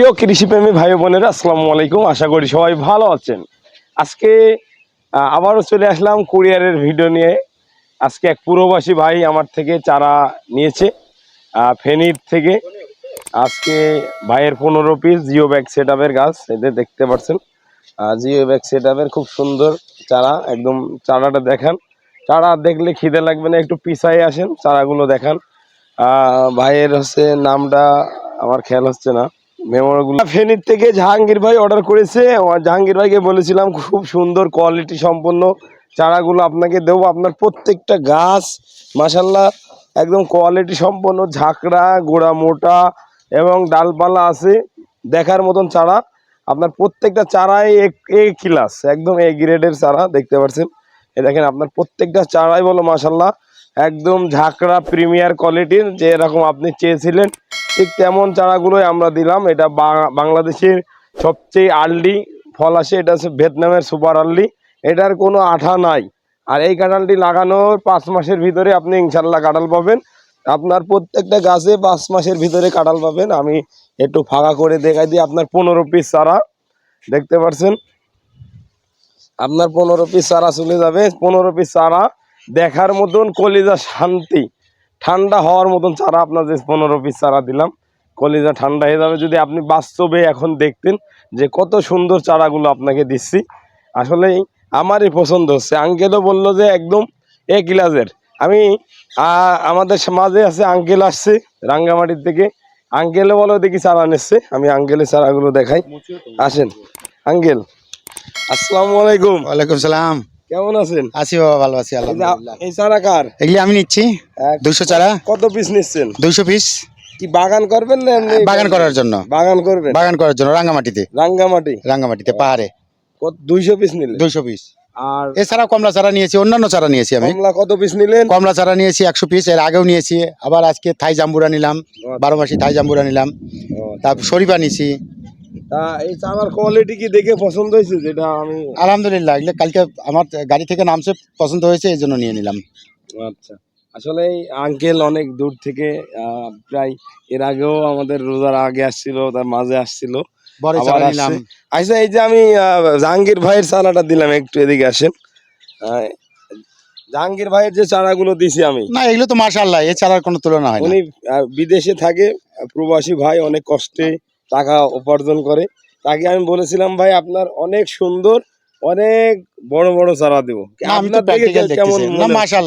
প্রিয় কৃষিপ্রেমী ভাই বোনেরা, আসসালামু আলাইকুম। আশা করি সবাই ভালো আছেন। আজকে আবারও চলে আসলাম কুরিয়ারের ভিডিও নিয়ে। আজকে এক পুরবাসী ভাই আমার থেকে চারা নিয়েছে ফেনীর থেকে। আজকে ভাইয়ের পনেরো পিস জিও ব্যাগ সেট আপের গাছ এদের দেখতে পাচ্ছেন। জিও ব্যাগ সেট আপের খুব সুন্দর চারা, একদম চারাটা দেখান। চারা দেখলে খিদে লাগবে না, একটু পিছাই আসেন, চারাগুলো দেখান। ভাইয়ের হচ্ছে নামটা আমার খেয়াল হচ্ছে না। মেমোরগুলো ফেনীর থেকে জাহাঙ্গীর ভাই অর্ডার করেছে। জাহাঙ্গীর ভাইকে বলেছিলাম, খুব সুন্দর কোয়ালিটি সম্পন্ন চারাগুলো আপনাকে দেবো। আপনার প্রত্যেকটা গাছ মাসাল্লাহ একদম কোয়ালিটি সম্পন্ন ঝাঁকড়া, গোড়া মোটা এবং ডালপালা আছে দেখার মতন চারা। আপনার প্রত্যেকটা চারাই এ ক্লাস একদম এ গ্রেডের চারা দেখতে পাচ্ছেন। এ দেখেন, আপনার প্রত্যেকটা চারাই বলো মাসাল্লাহ একদম ঝাঁকড়া প্রিমিয়ার কোয়ালিটির যে এরকম আপনি চেয়েছিলেন। ঠিক তেমন চারাগুলোই আমরা দিলাম। এটা বাংলাদেশের সবচেয়ে আর্লি ফল আসে, এটা হচ্ছে ভিয়েতনামের সুপার আর্লি। এটার কোনো আঠা নাই। আর এই কাঁঠালটি লাগানোর পাঁচ মাসের ভিতরে আপনি ইনশাল্লাহ কাঁঠাল পাবেন। আপনার প্রত্যেকটা গাছে পাঁচ মাসের ভিতরে কাঁঠাল পাবেন। আমি একটু ফাঁকা করে দেখাই দিই আপনার পনেরো পিস চারা। দেখতে পাচ্ছেন আপনার পনেরো পিস চারা চলে যাবে। পনেরো পিস চারা দেখার মতন কলিজা শান্তি। ঠান্ডা হওয়ার মতন চারা আপনার যে পনেরো পিস চারা দিলাম কলিজা ঠান্ডা হয়ে যাবে। যদি আপনি বাস্তবে এখন দেখতেন যে কত সুন্দর চারাগুলো আপনাকে দিচ্ছি আসলেই আমারই পছন্দ হচ্ছে। আঙ্কেলও বলল যে একদম এ গিলাজের আমি আমাদের মাঝে আছে আঙ্কেল আসছে রাঙ্গামাটির থেকে। আঙ্কেলও বলো দেখি চারা নিচ্ছে। আমি আঙ্কেলের চারাগুলো দেখাই। আসেন। আঙ্কেল আসসালামু আলাইকুম। ওয়ালাইকুম সালাম। কেমন আছেন? আছি বাবা ভালো আছি আলহামদুলিল্লাহ। এই চারা কার? এগুলি আমি নিচ্ছি দুইশো চারা। কত পিস নিচ্ছেন? দুইশো পিস কি বাগান করবেন না এমনি বাগান করার জন্য। বাগান করবেন? বাগান করার জন্য রাঙ্গামাটিতে। রাঙ্গামাটি? রাঙ্গামাটিতে পাহাড়ে। কত দুইশো পিস নিলেন? দুইশো পিস আর এছাড়া কমলা চারা নিয়েছি অন্যান্য চারা নিয়েছি আমি। কমলা কত পিস নিলেন? কমলা চারা নিয়েছি একশো পিস এর আগেও নিয়েছি। আবার আজকে থাই জাম্বুরা নিলাম বারো মাসি থাই জাম্বুরা নিলাম। তারপর শরীফা নিছি। তা এই চারার কোয়ালিটি কি দেখে পছন্দ হয়েছে যেটা আমি আলহামদুলিল্লাহ এগুলো কালকে আমার গাড়ি থেকে নামছে পছন্দ হয়েছে এই জন্য নিয়ে নিলাম। আচ্ছা। আসলে আঙ্কেল অনেক দূর থেকে প্রায় এর আগেও আমাদের রোজার আগে আসছিল তার মাঝে আসছিল। চারা আচ্ছা এই যে আমি জাহাঙ্গীর ভাইয়ের চারাটা দিলাম একটু এদিকে আসেন। জাহাঙ্গীর ভাইয়ের যে চারাগুলো দিছি আমি না এগুলো তো মাশাআল্লাহ এই চারার কোনো তুলনা হয় উনি বিদেশে থাকে প্রবাসী ভাই অনেক কষ্টে টাকা উপার্জন করে। তাকে আমি বলেছিলাম ভাই আপনার অনেক সুন্দর অনেক বড় বড় চারা দেবো।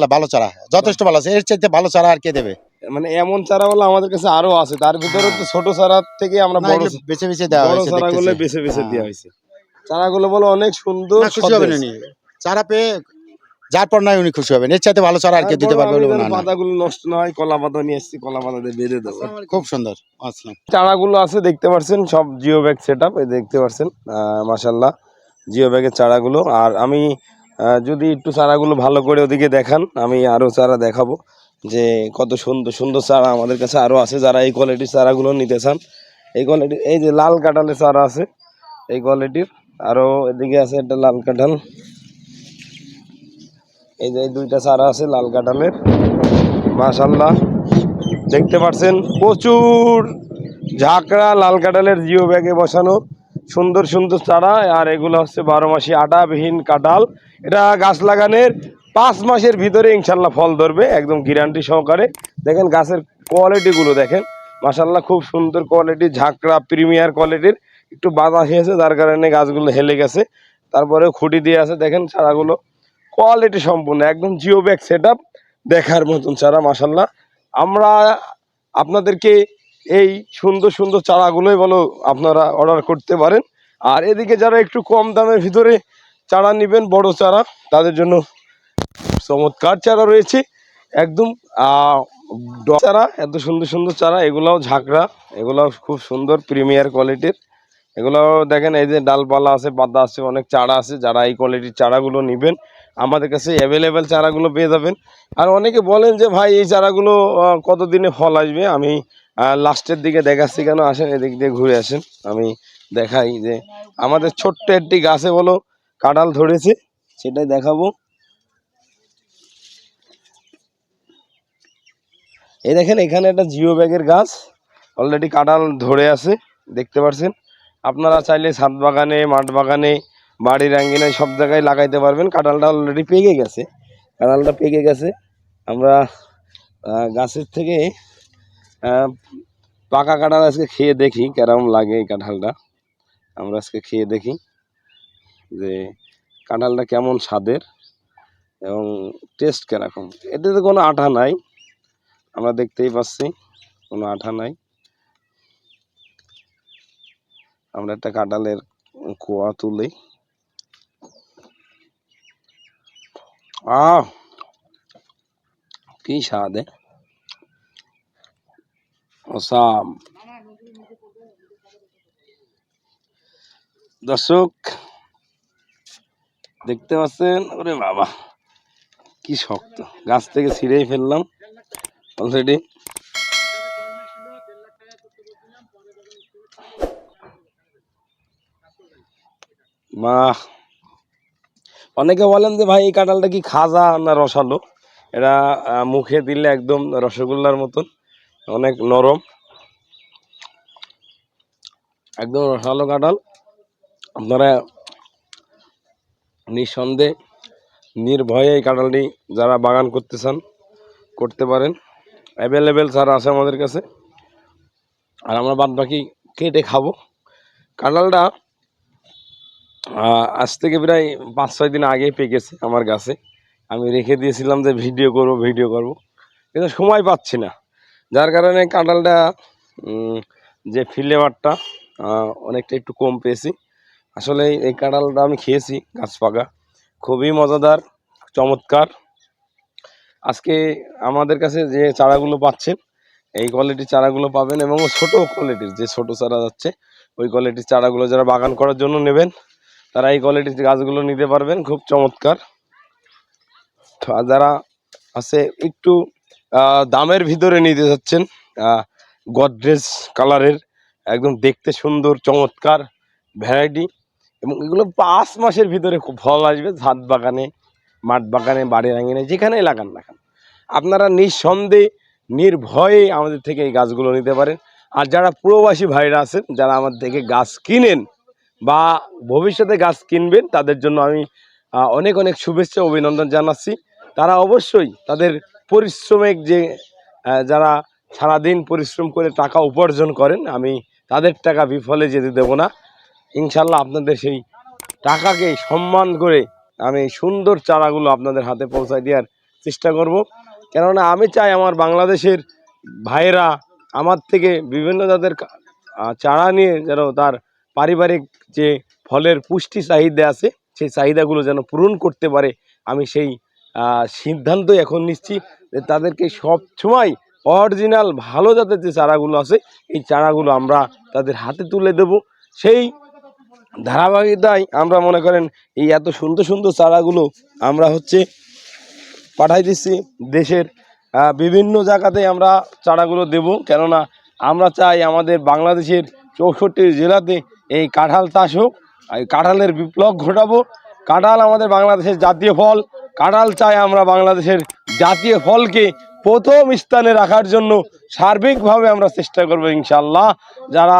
ভালো চারা। যথেষ্ট ভালো আছে। এর চাইতে ভালো চারা আর কে দেবে? মানে এমন চারা বলে আমাদের কাছে আরও আছে। তার ভিতরে তো ছোট চারা থেকে আমরা বড় বেছে বেছে দেওয়া হয়েছে চারাগুলো। বেছে বেছে হ্যাঁ। দেওয়া হয়েছে। চারাগুলো বলে অনেক সুন্দর চারা পেয়ে যার পর নাই উনি খুশি হবেন। এর চাইতে ভালো চারা আর কে দিতে পারবে বলে মনে হয় না। পাতাগুলো নষ্ট না হয় কলা পাতা নিয়ে এসেছি কলা পাতা দিয়ে বেঁধে দেবো। খুব সুন্দর আসসালাম। চারাগুলো আছে দেখতে পাচ্ছেন সব জিও ব্যাগ সেট আপ দেখতে পাচ্ছেন মাসাল্লাহ জিও ব্যাগের চারাগুলো। আর আমি আহ, যদি একটু চারাগুলো ভালো করে ওদিকে দেখান আমি আরও চারা দেখাবো যে কত সুন্দর সুন্দর চারা আমাদের কাছে আরও আছে যারা এই কোয়ালিটির চারাগুলো নিতে চান। এই কোয়ালিটির এই যে লাল কাঁঠালের চারা আছে এই কোয়ালিটির আরও এদিকে আছে একটা লাল কাঁঠাল। এই যে দুইটা চারা আছে লাল কাঁঠালের। মাশাল্লাহ দেখতে পাচ্ছেন, প্রচুর ঝাঁকড়া লাল কাঁঠালের জিও ব্যাগে বসানো। সুন্দর সুন্দর চারা। আর এগুলো হচ্ছে বারো মাসি আটাবিহীন কাঁঠাল। এটা গাছ লাগানোর পাঁচ মাসের ভিতরে ইনশাল্লাহ ফল ধরবে, একদম গ্যারান্টি সহকারে। দেখেন গাছের কোয়ালিটিগুলো দেখেন। মাসাল্লাহ খুব সুন্দর কোয়ালিটি ঝাঁকড়া প্রিমিয়ার কোয়ালিটির একটু বাতাস হয়েছে, যার কারণে গাছগুলো হেলে গেছে। তারপরে খুঁটি দিয়ে আছে, দেখেন চারাগুলো। কোয়ালিটি সম্পূর্ণ, একদম জিও ব্যাগ সেট দেখার মতন চারা মাসাল্লাহ আমরা আপনাদেরকে এই সুন্দর সুন্দর চারাগুলোই বলো আপনারা অর্ডার করতে পারেন। আর এদিকে যারা একটু কম দামের ভিতরে চারা নেবেন, বড় চারা, তাদের জন্য চমৎকার চারা রয়েছে। একদম চারা, এত সুন্দর সুন্দর চারা, এগুলাও ঝাঁকড়া, এগুলাও খুব সুন্দর প্রিমিয়ার কোয়ালিটির এগুলাও দেখেন, এই যে ডালপালা আছে পাতা আছে, অনেক চারা আছে, যারা এই কোয়ালিটির চারাগুলো নেবেন আমাদের কাছে অ্যাভেলেবেল চারাগুলো পেয়ে যাবেন। আর অনেকে বলেন যে, ভাই, এই চারাগুলো কতদিনে ফল আসবে? আমি লাস্টের দিকে দেখাচ্ছি কেন? আসেন, এদিক দিয়ে ঘুরে আসেন। আমি দেখাই যে, আমাদের ছোট্ট একটি গাছে বলো, কাঁঠাল ধরেছে, সেটাই দেখাবো। এই দেখেন, এখানে একটা জিও ব্যাগের গাছ অলরেডি কাঁঠাল ধরে আছে, দেখতে পাচ্ছেন আপনারা চাইলে ছাদ বাগানে, মাঠ বাগানে বাড়ির আঙ্গিনায় সব জায়গায় লাগাইতে পারবেন। কাঁঠালটা অলরেডি পেকে গেছে। কাঁঠালটা পেকে গেছে। আমরা গাছের থেকে পাকা কাঁঠাল আজকে খেয়ে দেখি কেরম লাগে এই কাঁঠালটা। আমরা আজকে খেয়ে দেখি যে কাঁঠালটা কেমন স্বাদের এবং টেস্ট কীরকম। এতে তো কোনো আঠা নাই। আমরা দেখতেই পাচ্ছি, কোনো আঠা নাই। আমরা একটা কাঁঠালের কোয়া তুলি। আহ কি স্বাদ এ? অসাম দর্শক দেখতে পাচ্ছেন? ওরে বাবা, কি শক্ত। গাছ থেকে ছিঁড়েই ফেললাম। অলরেডি বাহ। অনেকে বলেন যে, ভাই, এই কাঁঠালটা কি খাজা না রসালো? এটা মুখে দিলে একদম রসগোল্লার মতন, অনেক নরম। একদম রসালো কাঁঠাল। আপনারা নিঃসন্দেহে নির্ভয়ে এই কাঁঠালটি যারা বাগান করতে চান, করতে পারেন। অ্যাভেলেবেল সার আছে আমাদের কাছে। আর আমরা বাদ বাকি কেটে খাব। কাঁঠালটা আজ থেকে প্রায় পাঁচ, ছয় দিন আগে পেকেছে আমার গাছে। আমি রেখে দিয়েছিলাম যে ভিডিও করব ভিডিও করব। কিন্তু সময় পাচ্ছি না। যার কারণে কাঁঠালটা যে ফ্লেভারটা অনেকটা একটু কম পেয়েছি। আসলে এই কাঁঠালটা আমি খেয়েছি, গাছ পাকা। খুবই মজাদার, চমৎকার। আজকে আমাদের কাছে যে চারাগুলো পাচ্ছেন, এই কোয়ালিটির চারাগুলো পাবেন এবং ছোট কোয়ালিটির যে ছোট চারা যাচ্ছে, ওই কোয়ালিটির চারাগুলো যারা বাগান করার জন্য নেবেন তারা এই কোয়ালিটির গাছগুলো নিতে পারবেন, খুব চমৎকার। যারা আছে একটু দামের ভিতরে নিতে যাচ্ছেন গডরেজ কালারের একদম দেখতে সুন্দর, চমৎকার ভ্যারাইটি এবং এগুলো পাঁচ মাসের ভিতরে খুব ফল আসবে, ছাদ বাগানে, মাঠ বাগানে বাড়ির আঙিনে যেখানেই লাগান না কেন। আপনারা নিঃসন্দেহে, নির্ভয়ে আমাদের থেকে এই গাছগুলো নিতে পারেন। আর যারা প্রবাসী ভাইরা আছেন, যারা আমার থেকে গাছ কিনেন বা ভবিষ্যতে গাছ কিনবেন, তাদের জন্য আমি অনেক অনেক শুভেচ্ছা অভিনন্দন জানাচ্ছি। তারা অবশ্যই তাদের পরিশ্রমিক যে যারা সারাদিন পরিশ্রম করে টাকা উপার্জন করেন, আমি তাদের টাকা বিফলে যেতে দেব না। ইনশাল্লাহ আপনাদের সেই টাকাকে সম্মান করে আমি সুন্দর চারাগুলো আপনাদের হাতে পৌঁছায় দেওয়ার চেষ্টা করব। কেননা আমি চাই আমার বাংলাদেশের ভাইয়েরা আমার থেকে বিভিন্ন জাতের চারা নিয়ে যেন তার পারিবারিক যে ফলের পুষ্টি চাহিদা আছে, সেই চাহিদাগুলো যেন পূরণ করতে পারে, আমি সেই সিদ্ধান্তই এখন নিচ্ছি যে তাদেরকে সব সময় অরিজিনাল ভালো জাতের যে চারাগুলো আছে, এই চারাগুলো আমরা তাদের হাতে তুলে দেব। সেই ধারাবাহিকতায় আমরা মনে করেন এই এত সুন্দর সুন্দর চারাগুলো আমরা হচ্ছে পাঠাই দিচ্ছি দেশের বিভিন্ন জায়গাতে আমরা চারাগুলো দেব। কেননা আমরা চাই আমাদের বাংলাদেশের চৌষট্টি জেলাতে এই কাঁঠাল চাষ হোক কাঁঠালের বিপ্লব ঘটাবো। কাঁঠাল আমাদের বাংলাদেশের জাতীয় ফল। কাঁঠাল চাই আমরা বাংলাদেশের জাতীয় ফলকে প্রথম স্থানে রাখার জন্য সার্বিকভাবে আমরা চেষ্টা করব ইনশাল্লাহ যারা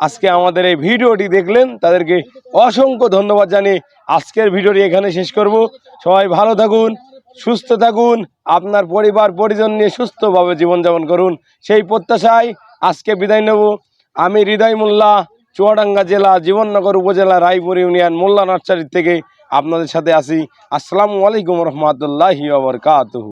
আজকে আমাদের এই ভিডিওটি দেখলেন, তাদেরকে অসংখ্য ধন্যবাদ জানিয়ে আজকের ভিডিওটি এখানে শেষ করব। সবাই ভালো থাকুন, সুস্থ থাকুন, আপনার পরিবার, পরিজন নিয়ে সুস্থভাবে জীবনযাপন করুন। সেই প্রত্যাশায় আজকে বিদায় নেব। আমি হৃদয় মোল্লা, চুয়াডাঙ্গা জেলা, জীবননগর উপজেলা, রায়পুর ইউনিয়ন, মোল্লা নার্সারি থেকে আপনাদের সাথে আসি আসসালামু আলাইকুম রহমতুল্লাহ আবরকাতহু